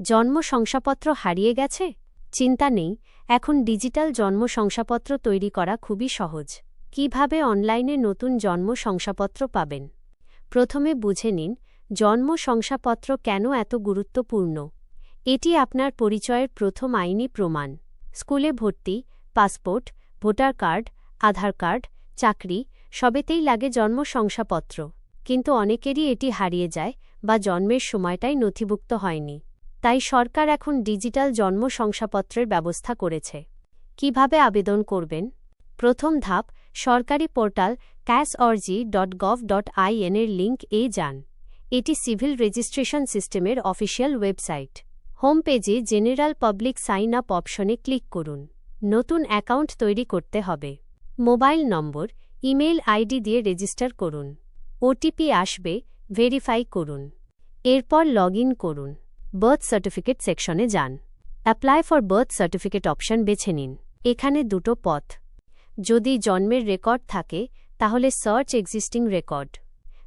জন্ম শংসাপত্র হারিয়ে গেছে? চিন্তা নেই, এখন ডিজিটাল জন্ম শংসাপত্র তৈরি করা খুবই সহজ। কীভাবে অনলাইনে নতুন জন্ম শংসাপত্র পাবেন? প্রথমে বুঝে নিন, জন্ম শংসাপত্র কেন এত গুরুত্বপূর্ণ? এটি আপনার পরিচয়ের প্রথম আইনি প্রমাণ। স্কুলে ভর্তি, passport, voter card, Aadhaar card, চাকরি, সবেতেই লাগে জন্ম শংসাপত্র। কিন্তু অনেকেরই এটি হারিয়ে যায় বা জন্মের সময়টাই নথিভুক্ত হয়নি। তাই সরকার এখন ডিজিটাল জন্ম শংসাপত্রের ব্যবস্থা করেছে। কীভাবে আবেদন করবেন? প্রথম ধাপ, সরকারি portal cash ORGI dot gov dot IN এর লিঙ্ক এ যান। এটি সিভিল রেজিস্ট্রেশন সিস্টেমের অফিসিয়াল ওয়েবসাইট। হোম পেজে জেনারেল পাবলিক সাইন আপ অপশনে ক্লিক করুন। নতুন অ্যাকাউন্ট তৈরি করতে হবে। মোবাইল নম্বর ইমেল আইডি দিয়ে রেজিস্টার করুন। ওটিপি আসবে, ভেরিফাই করুন। এরপর লগ করুন। বার্থ সার্টিফিকেট সেকশনে যান। Apply for birth certificate option বেছে নিন। এখানে দুটো পথ। যদি জন্মের রেকর্ড থাকে, তাহলে সার্চ এক্সিস্টিং রেকর্ড।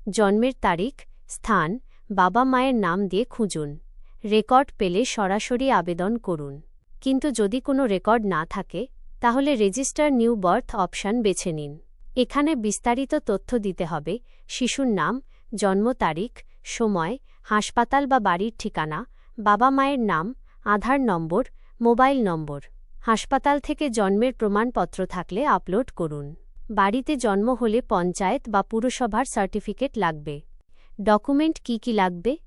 জন্মের তারিখ, স্থান, বাবা মায়ের নাম দিয়ে খুঁজুন। রেকর্ড পেলে সরাসরি আবেদন করুন। কিন্তু যদি কোনো রেকর্ড না থাকে, তাহলে রেজিস্টার নিউ বার্থ অপশন বেছে নিন। এখানে বিস্তারিত তথ্য দিতে হবে। শিশুর নাম, জন্ম তারিখ, সময়, হাসপাতাল বা বাড়ির ঠিকানা বাবা মায়ের নাম, আধার নম্বর, মোবাইল নম্বর। হাসপাতাল থেকে জন্মের প্রমাণপত্র থাকলে আপলোড করুন। বাড়িতে জন্ম হলে পঞ্চায়েত বা পুরসভার সার্টিফিকেট লাগবে। ডকুমেন্ট কি কি লাগবে?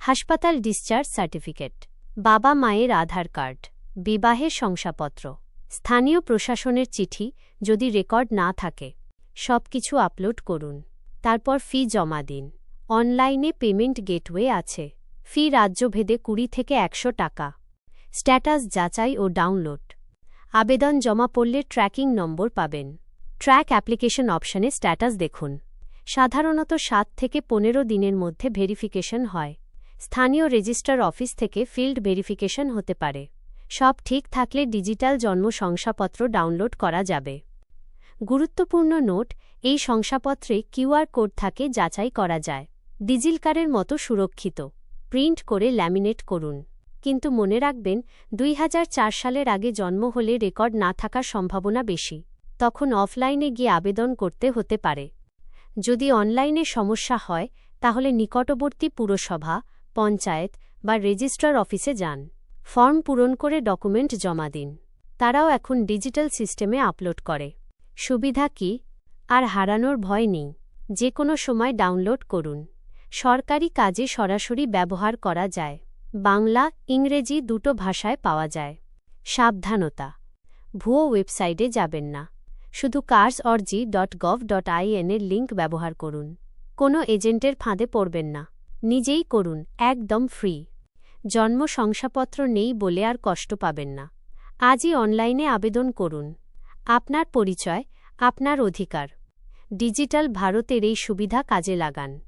হাসপাতাল ডিসচার্জ সার্টিফিকেট। বাবা মায়ের আধার কার্ড। বিবাহের শংসাপত্র। স্থানীয় প্রশাসনের চিঠি যদি রেকর্ড না থাকে। সব কিছু আপলোড করুন। তারপর ফি জমা দিন। অনলাইনে পেমেন্ট গেটওয়ে আছে। ফি রাজ্যভেদে কুড়ি থেকে একশো টাকা। স্ট্যাটাস যাচাই ও ডাউনলোড। আবেদন জমা পড়লে ট্র্যাকিং নম্বর পাবেন। ট্র্যাক অ্যাপ্লিকেশন অপশনে স্ট্যাটাস দেখুন। সাধারণত সাত থেকে পনেরো দিনের মধ্যে ভেরিফিকেশন হয়। স্থানীয় রেজিস্ট্রার অফিস থেকে ফিল্ড ভেরিফিকেশন হতে পারে। সব ঠিক থাকলে ডিজিটাল জন্ম শংসাপত্র ডাউনলোড করা যাবে। গুরুত্বপূর্ণ নোট, এই শংসাপত্রে কিউআর কোড থাকে যাচাই করা যায়। ডিজিলকারের মতো সুরক্ষিত। প্রিন্ট করে ল্যামিনেট করুন। কিন্তু মনে রাখবেন, দুই হাজার চার সালের আগে জন্ম হলে রেকর্ড না থাকার সম্ভাবনা বেশি। তখন অফলাইনে গিয়ে আবেদন করতে হতে পারে। যদি অনলাইনে সমস্যা হয়, তাহলে নিকটবর্তী পুরসভা, পঞ্চায়েত বা রেজিস্ট্রার অফিসে যান। ফর্ম পূরণ করে ডকুমেন্ট জমা দিন। তারাও এখন ডিজিটাল সিস্টেমে আপলোড করে। সুবিধা কি? আর হারানোর ভয় নেই। যে কোনো সময় ডাউনলোড করুন। সরকারি কাজে সরাসরি ব্যবহার করা যায়। বাংলা, ইংরেজি দুটো ভাষায় পাওয়া যায়। সাবধানতা। ভুয়ো ওয়েবসাইটে যাবেন না। শুধু CRS ORGI dot gov dot আইএনের link ব্যবহার করুন। কোনো এজেন্টের ফাঁদে পড়বেন না। নিজেই করুন, একদম ফ্রি জন্ম শংসাপত্র নেই বলে আর কষ্ট পাবেন না। আজই অনলাইনে আবেদন করুন। আপনার পরিচয়, আপনার অধিকার। ডিজিটাল ভারতের এই সুবিধা কাজে লাগান।